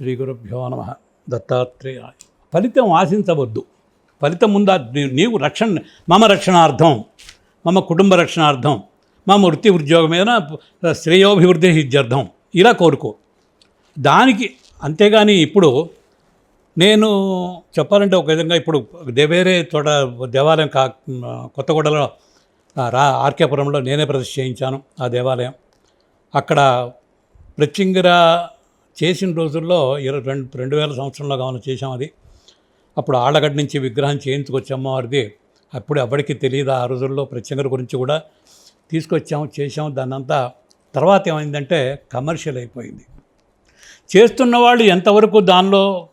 శ్రీ గురుభ్యో నమ. దత్తాత్రేయ ఫలితం ఆశించవద్దు. ఫలితం ముందా నీవు రక్షణ మమ రక్షణార్థం మమ కుటుంబ రక్షణార్థం మమ వృత్తి ఉద్యోగమైన శ్రేయోభివృద్ధి ఇత్యర్థం. ఇలా కోరుకో. దానికి అంతేగాని ఇప్పుడు నేను చెప్పాలంటే ఒక విధంగా ఇప్పుడు వేరే చోట దేవాలయం కా కొత్తగూడలో రా ఆర్కేపురంలో నేనే ప్రతిష్ఠ చేయించాను ఆ దేవాలయం. అక్కడ ప్రత్యంగిరా చేసిన రోజుల్లో ఇరవై రెండు రెండు వేల సంవత్సరంలో కావాలని చేసాం అది? అప్పుడు ఆళ్ళగడ్డ నుంచి విగ్రహం చేయించుకొచ్చి అమ్మవారిది అప్పుడు ఎవరికి తెలియదు ఆ రోజుల్లో ప్రత్యంగర గురించి కూడా? తీసుకొచ్చాము చేసాం దాన్నంతా తర్వాత ఏమైందంటే కమర్షియల్ అయిపోయింది. చేస్తున్న వాళ్ళు ఎంతవరకు దానిలో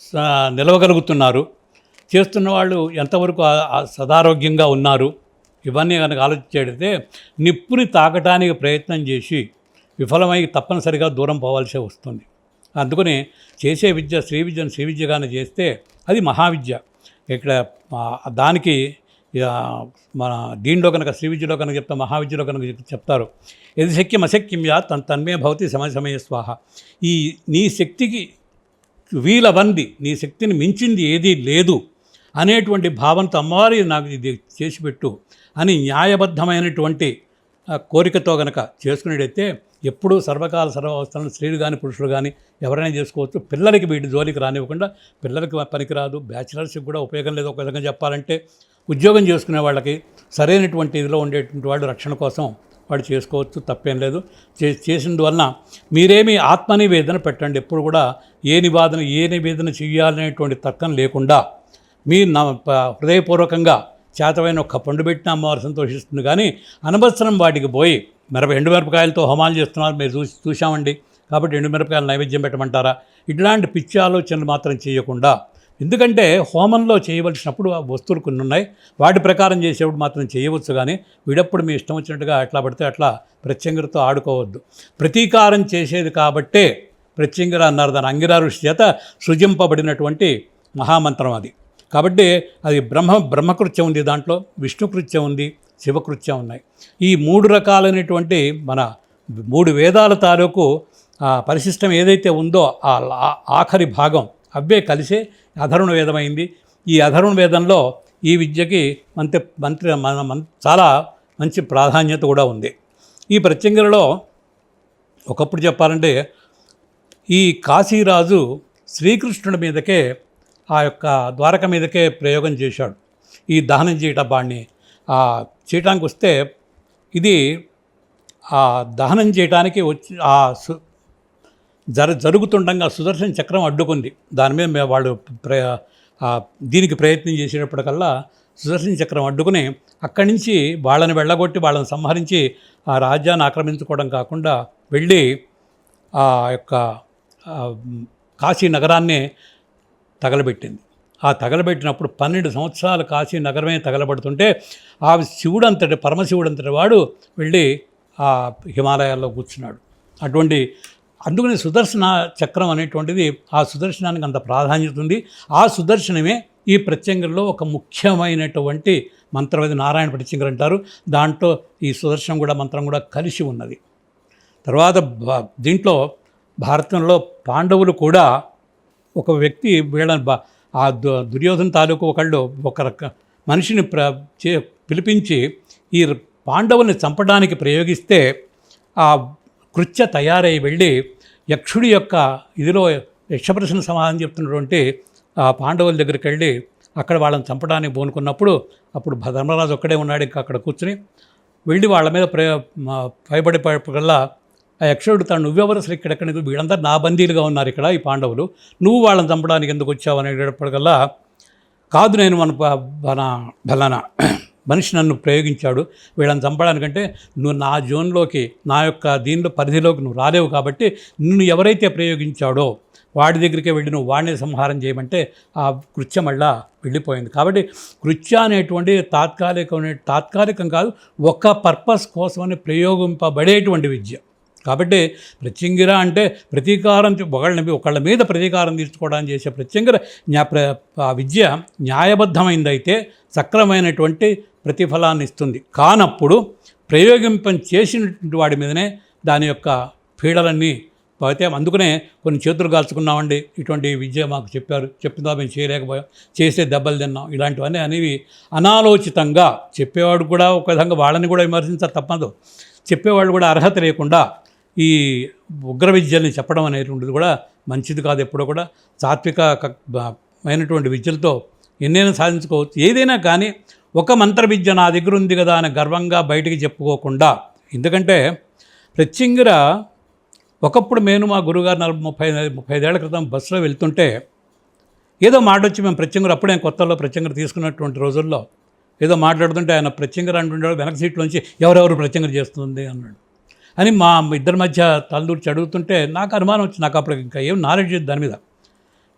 స- నిలవగలుగుతున్నారు? చేస్తున్న వాళ్ళు ఎంతవరకు సదారోగ్యంగా ఉన్నారు? ఇవన్నీ కనుక ఆలోచించేటైతే నిప్పుని తాకటానికి ప్రయత్నం చేసి విఫలమై తప్పనిసరిగా దూరం పోవాల్సి వస్తుంది. అందుకని చేసే విద్య శ్రీ విద్యను శ్రీ విద్యగానే చేస్తే అది మహావిద్య. ఇక్కడ దానికి మన దీనిలో కనుక శ్రీ విద్యలో కనుక చెప్తా మహావిద్యలో కనుక చెప్తారు. ఎది శక్యం అశక్యం యా తన్ తన్మే భవతి సమయ సమయ స్వాహ. ఈ నీ శక్తికి వీలవంది నీ శక్తిని మించింది ఏదీ లేదు అనేటువంటి భావంతో అమ్మవారి నాకు ఇది చేసి పెట్టు అని న్యాయబద్ధమైనటువంటి కోరికతో గనక చేసుకునేటైతే ఎప్పుడూ సర్వకాల సర్వావస్థలను స్త్రీలు కానీ పురుషులు కానీ ఎవరైనా చేసుకోవచ్చు. పిల్లలకి వీటి జోలికి రానివ్వకుండా పిల్లలకి పనికిరాదు. బ్యాచిలర్స్కి కూడా ఉపయోగం లేదు. ఒక విధంగా చెప్పాలంటే ఉద్యోగం చేసుకునే వాళ్ళకి సరైనటువంటి ఇదిలో ఉండేటువంటి వాళ్ళు రక్షణ కోసం వాడు చేసుకోవచ్చు. తప్పేం లేదు. చే చేసినందువలన మీరేమి ఆత్మనివేదన పెట్టండి. ఎప్పుడు కూడా ఏ నివాదన ఏ నివేదన చేయాలనేటువంటి తర్కం లేకుండా మీ నా హృదయపూర్వకంగా చేతమైన ఒక్క పండు పెట్టిన అమ్మవారు సంతోషిస్తుంది. కానీ అనవసరం వాటికి పోయి మిరప ఎండుమిరపకాయలతో హోమాలు చేస్తున్నారు. మీరు చూసి చూశామండి. కాబట్టి ఎండుమిరపకాయలు నైవేద్యం పెట్టమంటారా? ఇట్లాంటి పిచ్చి ఆలోచనలు మాత్రం చేయకుండా ఎందుకంటే హోమంలో చేయవలసినప్పుడు ఆ వస్తువులు కొన్ని ఉన్నాయి. వాటి ప్రకారం చేసేప్పుడు మాత్రం చేయవచ్చు కానీ వీడప్పుడు మీ ఇష్టం వచ్చినట్టుగా ఎట్లా పడితే అట్లా ప్రత్యంగిరతో ఆడుకోవద్దు. ప్రతీకారం చేసేది కాబట్టే ప్రత్యంగిర అన్నారు దాని అంగిరా ఋషి చేత సృజింపబడినటువంటి మహామంత్రం అది. కాబట్టి అది బ్రహ్మ బ్రహ్మకృత్యం ఉంది దాంట్లో విష్ణుకృత్యం ఉంది శివకృత్యం ఉన్నాయి. ఈ మూడు రకాలైనటువంటి మన మూడు వేదాల తాలూకు ఆ పరిశిష్టం ఏదైతే ఉందో ఆ ఆఖరి భాగం అవే కలిసే అధరుణ వేదమైంది. ఈ అధరుణ వేదంలో ఈ విద్యకి మంత్రి మంత్రి మన చాలా మంచి ప్రాధాన్యత కూడా ఉంది. ఈ ప్రత్యంగిరలో ఒకప్పుడు చెప్పాలంటే ఈ కాశీరాజు శ్రీకృష్ణుడి మీదకే ఆ యొక్క ద్వారక మీదకే ప్రయోగం చేశాడు. ఈ దహనం చేయటం బాణ్ణి. ఆ చేయటానికి వస్తే ఇది ఆ దహనం చేయటానికి వచ్చి ఆ సు జర జరుగుతుండగా సుదర్శన చక్రం అడ్డుకుంది. దాని మీద వాళ్ళు ప్ర దీనికి ప్రయత్నం చేసేటప్పటికల్లా సుదర్శన చక్రం అడ్డుకుని అక్కడి నుంచి వాళ్ళని వెళ్ళగొట్టి వాళ్ళని సంహరించి ఆ రాజ్యాన్ని ఆక్రమించుకోవడం కాకుండా వెళ్ళి ఆ యొక్క కాశీ నగరాన్ని తగలబెట్టింది. ఆ తగలబెట్టినప్పుడు పన్నెండు సంవత్సరాలు కాశీ నగరమే తగలబడుతుంటే ఆ శివుడు అంతటి పరమశివుడు అంతటి వాడు వెళ్ళి ఆ హిమాలయాల్లో కూర్చున్నాడు. అటువంటి అందుకని సుదర్శన చక్రం అనేటువంటిది ఆ సుదర్శనానికి అంత ప్రాధాన్యత ఉంది. ఆ సుదర్శనమే ఈ ప్రత్యంగంలో ఒక ముఖ్యమైనటువంటి మంత్రం అది నారాయణ ప్రత్యంగర్ అంటారు. దాంట్లో ఈ సుదర్శనం కూడా మంత్రం కూడా కలిసి ఉన్నది. తర్వాత దీంట్లో భారతంలో పాండవులు కూడా ఒక వ్యక్తి వీళ్ళని ఆ దు- దుర్యోధన తాలూకు ఒకళ్ళు ఒక రక మనిషిని ప్ర చే పిలిపించి ఈ పాండవుల్ని చంపడానికి ప్రయోగిస్తే ఆ కృత్య తయారై వెళ్ళి యక్షుడి యొక్క ఇదిలో యక్షప్రశ్న సమాధానం చెప్తున్నటువంటి ఆ పాండవుల దగ్గరికి వెళ్ళి అక్కడ వాళ్ళని చంపడానికి పోనుకున్నప్పుడు అప్పుడు ధర్మరాజు ఒక్కడే ఉన్నాడు ఇంకా అక్కడ కూర్చుని వెళ్ళి వాళ్ళ మీద ప్రే భయపడే భయపడేపటికల్లా ఆ యక్షుడు తను నువ్వెవరు అసలు ఇక్కడెక్కడ వీళ్ళందరూ నా బందీలుగా ఉన్నారు ఇక్కడ ఈ పాండవులు. నువ్వు వాళ్ళని చంపడానికి ఎందుకు వచ్చావు అనేటప్పటికల్లా కాదు నేను మన మన బలానా మనిషి నన్ను ప్రయోగించాడు. వీళ్ళని చంపడానికంటే నువ్వు నా జోన్లోకి నా యొక్క దీనిలో పరిధిలోకి నువ్వు రాలేవు కాబట్టి నిన్ను ఎవరైతే ప్రయోగించాడో వాడి దగ్గరికి వెళ్ళి నువ్వు వాడిని సంహారం చేయమంటే ఆ కృత్యం మళ్ళా వెళ్ళిపోయింది. కాబట్టి కృత్య అనేటువంటి తాత్కాలికమైన తాత్కాలికం కాదు ఒక పర్పస్ కోసమని ప్రయోగింపబడేటువంటి విద్య. కాబట్టి ప్రత్యంగిర అంటే ప్రతీకారం చే- ఒకళ్ళని ఒకళ్ళ మీద ప్రతీకారం తీర్చుకోవడానికి చేసే ప్రత్యంగిర న్యా ప్ర ఆ విద్య న్యాయబద్ధమైందైతే సక్రమైనటువంటి ప్రతిఫలాన్ని ఇస్తుంది. కానప్పుడు ప్రయోగింపం చేసినటువంటి వాడి మీదనే దాని యొక్క పీడలన్నీ అయితే అందుకనే కొన్ని చేతులు కాల్చుకున్నామండి. ఇటువంటి విద్య మాకు చెప్పారు. చెప్పినా మేము చేయలేకపోయాం. చేసే దెబ్బలు తిన్నాం. ఇలాంటివన్నీ అనేవి అనాలోచితంగా చెప్పేవాడు కూడా ఒక విధంగా వాళ్ళని కూడా విమర్శించాలి తప్పదు. చెప్పేవాళ్ళు కూడా అర్హత లేకుండా ఈ ఉగ్ర విద్యల్ని చెప్పడం అనేటువంటిది కూడా మంచిది కాదు ఎప్పుడూ కూడా. సాత్విక అయినటువంటి విద్యలతో ఎన్నైనా సాధించుకోవచ్చు. ఏదైనా కానీ ఒక మంత్ర విద్య నా దగ్గర ఉంది కదా అని గర్వంగా బయటికి చెప్పుకోకుండా ఎందుకంటే ప్రత్యంగిర ఒకప్పుడు నేను మా గురుగారు నలభై ముప్పై ముప్పై ఐదేళ్ళ క్రితం బస్సులో వెళ్తుంటే ఏదో మాట వచ్చి మేము ప్రత్యంగర అప్పుడే కొత్తలో ప్రత్యంగర తీసుకున్నటువంటి రోజుల్లో ఏదో మాట్లాడుతుంటే ఆయన ప్రత్యంగర అంటుండే వెనక సీట్లోంచి ఎవరెవరు ప్రత్యంగర చేస్తుంది అన్నాడు. అని మా ఇద్దరి మధ్య తలదూర్చి అడుగుతుంటే నాకు అనుమానం వచ్చి నాకు అప్పుడు ఇంకా ఏం నాలెడ్జ్ దాని మీద.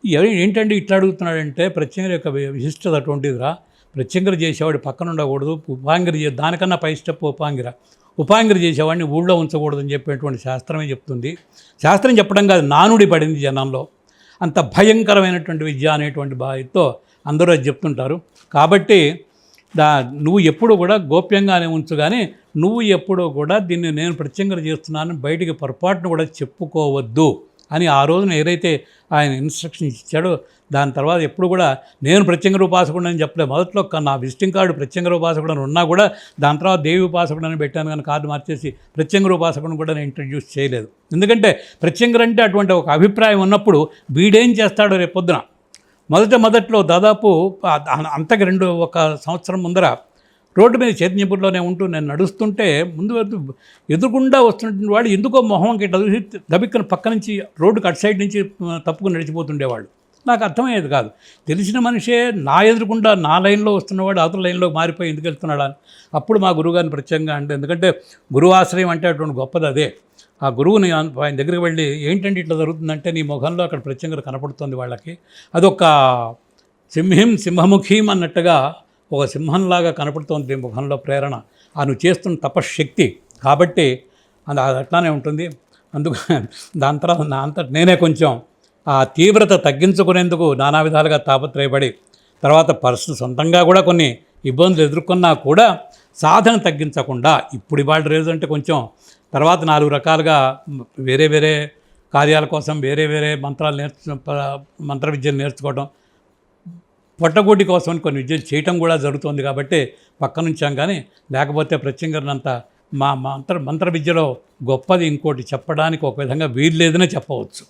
ఎవ- ఏంటండి ఇట్లా అడుగుతున్నాడంటే ప్రత్యంగర యొక్క విశిష్టత అటువంటిదిరా. ప్రత్యంగర చేసేవాడు పక్కన ఉండకూడదు. ఉపాంగిరి చే దానికన్నా పై స్టెప్ ఉపాంగిర. ఉపాంగిరి చేసేవాడిని ఊళ్ళో ఉంచకూడదని చెప్పేటువంటి శాస్త్రమే చెప్తుంది. శాస్త్రం చెప్పడం కాదు నానుడి పడింది జనంలో. అంత భయంకరమైనటువంటి విద్య అనేటువంటి భావితో అందరూ అది చెప్తుంటారు. కాబట్టి దా నువ్వు ఎప్పుడు కూడా గోప్యంగానే ఉంచు కానీ నువ్వు ఎప్పుడూ కూడా దీన్ని నేను ప్రత్యంగర చేస్తున్నాను బయటికి పొరపాటును కూడా చెప్పుకోవద్దు అని ఆ రోజున ఏదైతే ఆయన ఇన్స్ట్రక్షన్స్ ఇచ్చాడో దాని తర్వాత ఎప్పుడు కూడా నేను ప్రత్యంగర ఉపాసకుడు అని చెప్పలేదు. మొదట్లో నా విజిటింగ్ కార్డు ప్రత్యంగర ఉపాసకుడు అని ఉన్నా కూడా దాని తర్వాత దేవి ఉపాసకుడు అని పెట్టాను కానీ కార్డు మార్చేసి ప్రత్యంగర ఉపాసకుడిని కూడా నేను ఇంట్రడ్యూస్ చేయలేదు. ఎందుకంటే ప్రత్యంగర అంటే అటువంటి ఒక అభిప్రాయం ఉన్నప్పుడు వీడేం చేస్తాడో రేపొద్దున మొదట మొదట్లో దాదాపు అంతకు రెండు ఒక సంవత్సరం ముందర రోడ్డు మీద చైతన్యపూర్లోనే ఉంటూ నేను నడుస్తుంటే ముందు ఎదురుకుండా ఎదురుగుండా వస్తున్నటువంటి వాడు ఎందుకో మొహం ఇట్లా చూసి దబిక్కన పక్క నుంచి రోడ్డుకి అటు సైడ్ నుంచి తప్పుకుని నడిచిపోతుండేవాళ్ళు. నాకు అర్థమయ్యేది కాదు. తెలిసిన మనిషే నా ఎదురుకుండా నా లైన్లో వస్తున్నవాడు అవతల లైన్లోకి మారిపోయి ఎందుకు వెళ్తున్నాడు? అని అప్పుడు మా గురువుగారిని ప్రత్యేకంగా అంటే ఎందుకంటే గురువు ఆశ్రయం అంటే అటువంటి గొప్పది అదే. ఆ గురువుని ఆయన దగ్గరికి వెళ్ళి ఏంటంటే ఇట్లా జరుగుతుందంటే నీ ముఖంలో అక్కడ ప్రత్యేకంగా కనపడుతుంది వాళ్ళకి. అదొక సింహిం సింహముఖీం అన్నట్టుగా ఒక సింహంలాగా కనపడుతోంది నీ ముఖంలో ప్రేరణ. ఆ నువ్వు చేస్తున్న తపశ్శక్తి కాబట్టి అది అది అట్లానే ఉంటుంది. అందుకు దాని తర్వాత నా అంత నేనే కొంచెం ఆ తీవ్రత తగ్గించుకునేందుకు నానా విధాలుగా తాపత్రయపడి తర్వాత పరిస్థితి సొంతంగా కూడా కొన్ని ఇబ్బందులు ఎదుర్కొన్నా కూడా సాధన తగ్గించకుండా ఇప్పుడు ఇవాళ రోజు అంటే కొంచెం తర్వాత నాలుగు రకాలుగా వేరే వేరే కార్యాల కోసం వేరే వేరే మంత్రాలు నేర్చు మంత్ర విద్యలు నేర్చుకోవడం పొట్టగొడ్డి కోసం కొన్ని విద్యలు చేయటం కూడా జరుగుతుంది కాబట్టి పక్క నుంచాం కానీ లేకపోతే ప్రత్యంగరనంత మా మంత్ర మంత్ర విద్యలో గొప్పది ఇంకోటి చెప్పడానికి ఒక విధంగా వీలు లేదనే చెప్పవచ్చు.